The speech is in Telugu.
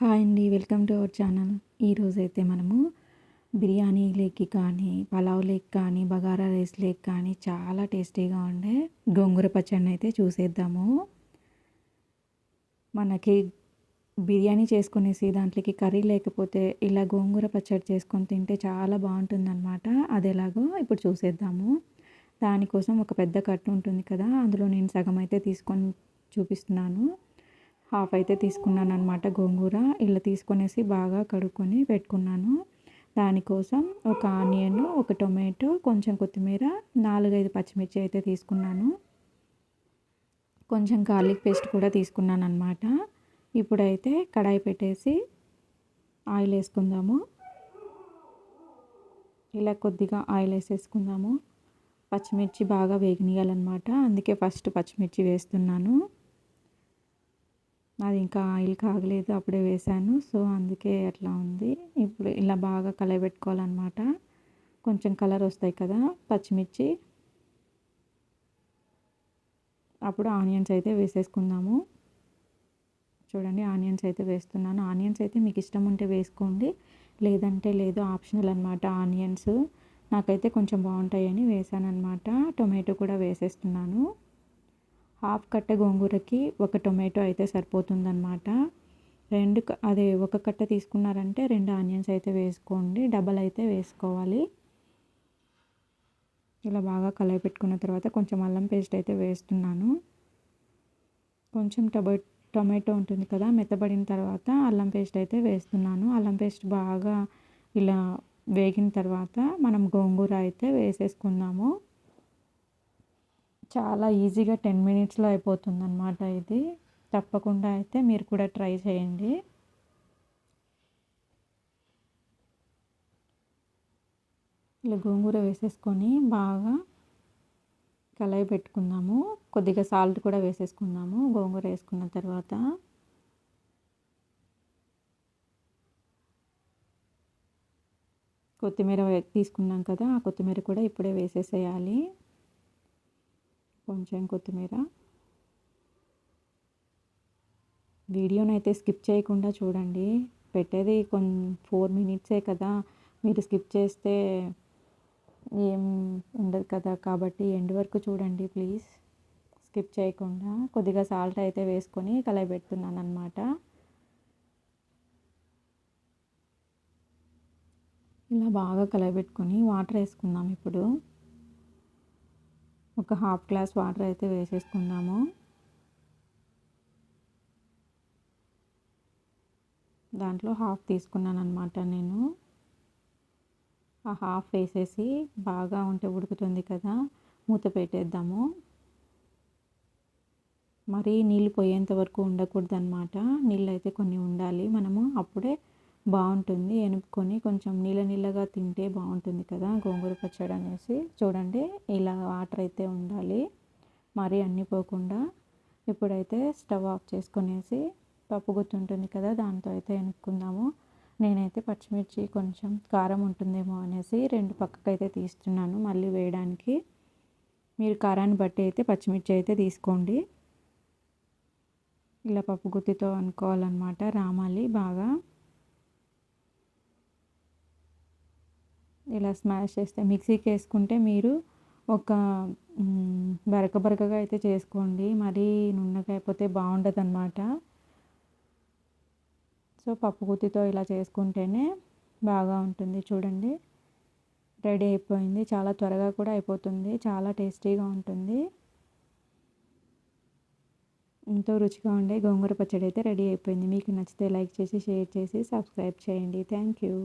హాయ్ అండి వెల్కమ్ టు అవర్ ఛానల్. ఈరోజైతే మనము బిర్యానీ లేక్ కానీ పలావ్ లేక్ కానీ బగారా రైస్ లేక్ కానీ చాలా టేస్టీగా ఉండే గోంగూర పచ్చడిని అయితే చూసేద్దాము. మనకి బిర్యానీ చేసుకునేసి దాంట్లోకి కర్రీ లేకపోతే ఇలా గోంగూర పచ్చడి చేసుకొని తింటే చాలా బాగుంటుందన్నమాట. అది ఎలాగో ఇప్పుడు చూసేద్దాము. దానికోసం ఒక పెద్ద కట్టు ఉంటుంది కదా అందులో నేను సగం అయితే తీసుకొని చూపిస్తున్నాను. హాఫ్ అయితే తీసుకున్నాను అనమాట గోంగూర. ఇలా తీసుకొనేసి బాగా కడుక్కొని పెట్టుకున్నాను. దానికోసం ఒక ఆనియన్ ఒక టొమాటో కొంచెం కొత్తిమీర నాలుగైదు పచ్చిమిర్చి అయితే తీసుకున్నాను. కొంచెం గార్లిక్ పేస్ట్ కూడా తీసుకున్నాను అనమాట ఇప్పుడైతే కడాయి పెట్టేసి ఆయిల్ వేసుకుందాము. ఇలా కొద్దిగా ఆయిల్ వేసేసుకుందాము. పచ్చిమిర్చి బాగా వేగనీయాలన్నమాట. అందుకే ఫస్ట్ పచ్చిమిర్చి వేస్తున్నాను. అది ఇంకా ఆయిల్ కాగలేదు అప్పుడే వేసాను. సో అందుకే అట్లా ఉంది. ఇప్పుడు ఇలా బాగా కలబెట్టుకోవాలన్నమాట. కొంచెం కలర్ వస్తాయి కదా పచ్చిమిర్చి. అప్పుడు ఆనియన్స్ అయితే వేసేసుకుందాము. చూడండి ఆనియన్స్ అయితే వేస్తున్నాను. ఆనియన్స్ అయితే మీకు ఇష్టం ఉంటే వేసుకోండి. లేదంటే లేదు ఆప్షనల్ అనమాట ఆనియన్స్. నాకైతే కొంచెం బాగుంటాయని వేసాను అనమాట టొమాటో కూడా వేసేస్తున్నాను. హాఫ్ కట్ట గోంగూరకి ఒక టొమాటో అయితే సరిపోతుందన్నమాట. రెండు అదే ఒక కట్ట తీసుకున్నారంటే రెండు ఆనియన్స్ అయితే వేసుకోండి. డబల్ అయితే వేసుకోవాలి. ఇలా బాగా కలయి పెట్టుకున్న తర్వాత కొంచెం అల్లం పేస్ట్ అయితే వేస్తున్నాను. కొంచెం టొబా టొమాటో ఉంటుంది కదా మెత్తబడిన తర్వాత అల్లం పేస్ట్ అయితే వేస్తున్నాను. అల్లం పేస్ట్ బాగా ఇలా వేగిన తర్వాత మనం గోంగూర అయితే వేసేసుకుందాము. చాలా ఈజీగా టెన్ మినిట్స్లో అయిపోతుంది అనమాట ఇది. తప్పకుండా అయితే మీరు కూడా ట్రై చేయండి. ఇలా గోంగూర వేసేసుకొని బాగా కలయి పెట్టుకుందాము. కొద్దిగా సాల్ట్ కూడా వేసేసుకుందాము. గోంగూర వేసుకున్న తర్వాత కొత్తిమీర తీసుకున్నాం కదా ఆ కొత్తిమీర కూడా ఇప్పుడే వేసేసేయాలి. కొంచెం కొత్తిమీర. వీడియోని అయితే స్కిప్ చేయకుండా చూడండి. పెట్టేది కొన్ని ఫోర్ మినిట్సే కదా. మీరు స్కిప్ చేస్తే ఏం ఉండదు కదా. కాబట్టి ఎండ్ వరకు చూడండి ప్లీజ్. స్కిప్ చేయకుండా. కొద్దిగా సాల్ట్ అయితే వేసుకొని కలయబెడుతున్నాను అనమాట ఇలా బాగా కలయబెట్టుకొని వాటర్ వేసుకుందాం ఇప్పుడు. ఒక హాఫ్ గ్లాస్ వాటర్ అయితే వేసేసుకుందాము. దాంట్లో హాఫ్ తీసుకున్నాను అనమాట నేను. ఆ హాఫ్ వేసేసి బాగా ఉంటే ఉడుకుతుంది కదా మూత పెట్టేద్దాము. మరీ నీళ్ళు పోయేంత వరకు ఉండకూడదు అనమాట నీళ్ళు అయితే కొన్ని ఉండాలి. మనము అప్పుడే బాగుంటుంది. ఎనుపుకొని కొంచెం నీళ్ళ నీళ్ళగా తింటే బాగుంటుంది కదా. గోంగూర పచ్చడి అనేసి. చూడండి ఇలా వాటర్ అయితే ఉండాలి. మరీ అన్ని పోకుండా ఇప్పుడైతే స్టవ్ ఆఫ్ చేసుకునేసి పప్పు గుర్తుంటుంది కదా దాంతో అయితే ఎనుక్కుందాము. నేనైతే పచ్చిమిర్చి కొంచెం కారం ఉంటుందేమో అనేసి రెండు పక్కకైతే తీస్తున్నాను మళ్ళీ వేయడానికి. మీరు కారాన్ని బట్టి అయితే పచ్చిమిర్చి అయితే తీసుకోండి. ఇలా పప్పు గుత్తితో అనుకోవాలన్నమాట. రామాలి బాగా. ఇలా స్మాష్ చేస్తే మిక్సీకి వేసుకుంటే మీరు ఒక బరక బరకగా అయితే చేసుకోండి. మరీ నున్నగా అయిపోతే బాగుండదు అనమాట సో పప్పుగుత్తితో ఇలా చేసుకుంటేనే బాగా ఉంటుంది. చూడండి రెడీ అయిపోయింది. చాలా త్వరగా కూడా అయిపోతుంది. చాలా టేస్టీగా ఉంటుంది. ఎంతో రుచిగా ఉండే గోంగూర పచ్చడి అయితే రెడీ అయిపోయింది. మీకు నచ్చితే లైక్ చేసి షేర్ చేసి సబ్స్క్రైబ్ చేయండి. Thank you.